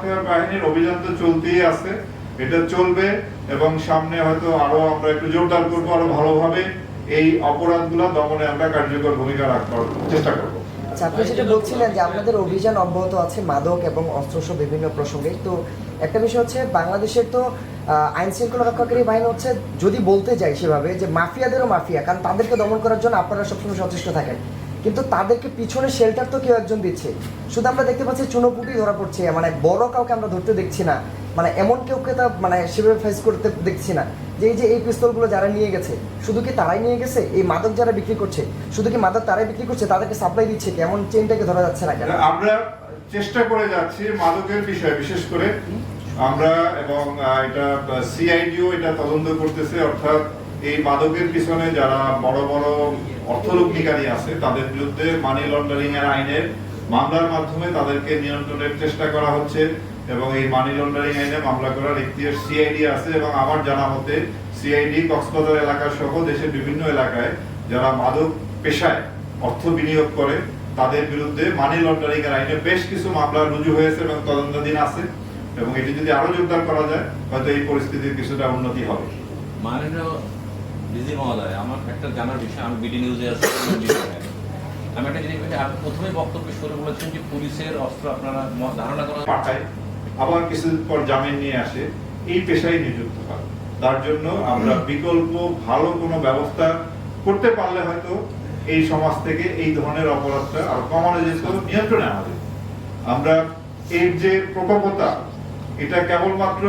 রক্ষা বাহিনীর অভিযান তো চলতেই আছে। এটা চলবে এবং সামনে হয়তো আরও আমরা একটু জোরদার করব, আরও ভালোভাবে এই অপরাধগুলো দমনে আমরা কার্যকর ভূমিকা রাখবার চেষ্টা করব। আচ্ছা আপনি যেটা বলছিলেন যে আপনাদের অভিযান অব্যাহত আছে মাদক এবং অস্ত্রসহ বিভিন্ন প্রসঙ্গে। তো একটা বিষয় হচ্ছে, বাংলাদেশের তো আইন শৃঙ্খলা রক্ষাকারী বাহিনী হচ্ছে, যদি বলতে যাই সেভাবে, যে মাফিয়াদেরও মাফিয়া, কারণ তাদেরকে দমন করার জন্য আপনারা সবসময় সচেষ্ট থাকেন। কিন্তু তাদেরকে পিছনে শেল্টার তো কেউ একজন দিচ্ছে। শুধু আমরা দেখতে পাচ্ছি চুনোপুটি ধরা পড়ছে মানে বড় কাউকে আমরা ধরতে দেখছি না মানে এমন কেউকে তা মানে সেভাবে ফেস করতে দেখছি না। যে এই যে এই পিস্তলগুলো যারা নিয়ে গেছে, শুধু কি তারাই নিয়ে গেছে? এই মাদক যারা বিক্রি করছে, শুধু কি মাদক তারাই বিক্রি করছে? তাদেরকে সাপ্লাই দিচ্ছে কি? এমন চেনটাকে ধরা যাচ্ছে না কেন? আমরা চেষ্টা করে যাচ্ছি মাদকের বিষয়ে, বিশেষ করে আমরা এবং এটা সিআইডিও এটা তদন্ত করতেছে, অর্থাৎ এই মাদকের পিছনে যারা বড় বড় অর্থলগ্নিকারী আছে, তাদের বিরুদ্ধে মানি লন্ডারিং এর আইনের মামলার মাধ্যমে তাদেরকে নিয়ন্ত্রণের চেষ্টা করা হচ্ছে এবং এই মানি লন্ডারিং আইনে মামলা করার ইতিহাস সিআইডি আছে এবং আমার জানা মতে সিআইডি কক্সবাজার এলাকা সহ দেশের বিভিন্ন এলাকায় যারা মাদক পেশায় অর্থ বিনিয়োগ করে, তাদের বিরুদ্ধে মানি লন্ডারিং এর আইনে বেশ কিছু মামলা রুজু হয়েছে এবং তদন্তাধীন আছে এবং এটি যদি আরও জোরদার করা যায়, হয়তো এই পরিস্থিতির কিছুটা উন্নতি হবে। মাননীয় ডিজি মহোদয় আমার একটা জানার বিষয় আমি বিডি নিউজে আছি আমি একটা জিনিস বলি, আপনি প্রথমে বক্তব্য শুরু বলেছেন যে পুলিশের অস্ত্র আপনারা ধারণা করা পাঠায় আবার কিছুদিন পর জামিন নিয়ে আসে এই পেশায় নিযুক্ত হয়। তার জন্য আমরা বিকল্প ভালো কোনো ব্যবস্থা করতে পারলে হয়তো এই সমাজ থেকে এই ধরনের অপরাধটা আরও কমানো যেত নিয়ন্ত্রণে আমাদের আমরা এর যে প্রকোপতা এটা কেবলমাত্র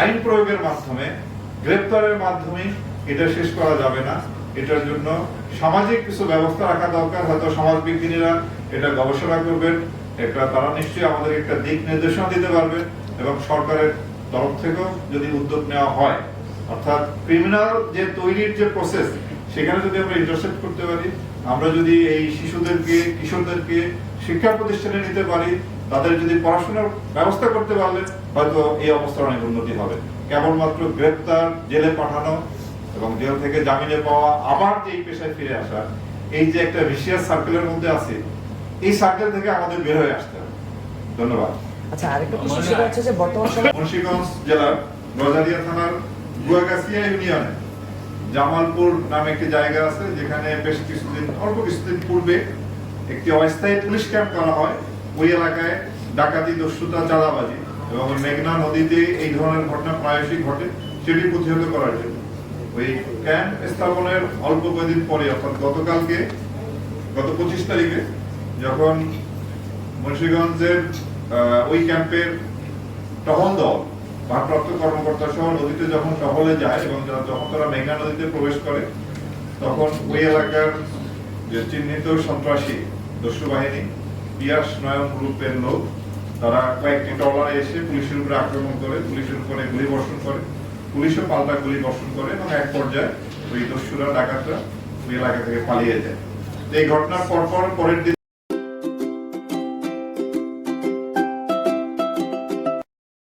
আইন প্রয়োগের মাধ্যমে গ্রেপ্তারের মাধ্যমে এটা শেষ করা যাবে না। এটার জন্য সামাজিক কিছু ব্যবস্থা রাখা দরকার। হয়তো সমাজ বিজ্ঞানীরা এটা গবেষণা করবেন। একটা, তারা নিশ্চয়ই আমাদের একটা দিক নির্দেশনা দিতে পারবে এবং সরকারের তরফ থেকেও যদি উদ্যোগ নেওয়া হয়। অর্থাৎ ক্রিমিনাল যে তৈরির যে প্রসেস সেখানে যদি আমরা ইন্টারসেপ্ট করতে পারি, আমরা যদি এই শিশুদেরকে, কিশোরদেরকে শিক্ষা প্রতিষ্ঠানে নিতে পারি তাদের যদি পড়াশোনার ব্যবস্থা করতে পারলে হয়তো এই অবস্থার অনেক উন্নতি হবে। কেবলমাত্র গ্রেপ্তার জেলে পাঠানো এবং জেল থেকে জামিনে পাওয়া আবার যে এই পেশায় ফিরে আসা এই যে একটা ভিসিয়াস সার্কেলের মধ্যে আছে এই সার্কেল থেকে আমাদের বের হয়ে আসতে হবে। ধন্যবাদ। আচ্ছা আরেকটা প্রশ্ন হচ্ছে যে বর্তমান সময় মুন্সিগঞ্জ জেলার রজারিয়া থানার গুয়াগাছিয়া ইউনিয়নে জামালপুর নামে একটি জায়গা আছে যেখানে বেশ কিছুদিন অল্প কিছুদিন পূর্বে একটি অস্থায়ী পুলিশ ক্যাম্প করা হয়। ওই এলাকায় ডাকাতি দস্যুতা চাঁদাবাজি এবং মেঘনা নদীতে এই ধরনের ঘটনা প্রায়শই ঘটে, সেটি প্রতিহত করার জন্য। ওই ক্যাম্প স্থাপনের অল্প কয়েকদিন পরে অর্থাৎ গতকালকে, গত পঁচিশ তারিখে, যখন মুন্সিগঞ্জের ওই ক্যাম্পের টহল দল, ভারপ্রাপ্ত কর্মকর্তা সহ নদীতে যখন টহলে যায় এবং যখন তারা মেঘনা নদীতে প্রবেশ করে, তখন ওই এলাকার যে চিহ্নিত সন্ত্রাসী, দস্যু বাহিনী পিয়াস নয়ন গ্রুপের লোক। তারা কয়েকটি টলার এসে পুলিশের উপরে আক্রমণ করে, পুলিশের উপরে গুলি বর্ষণ করে। পুলিশও পাল্টা গুলি বর্ষণ করে এবং এক পর্যায়ে ওই দস্যুরা, ডাকাতরা ওই এলাকা থেকে পালিয়ে যায়। এই ঘটনার পরপর পরের দিন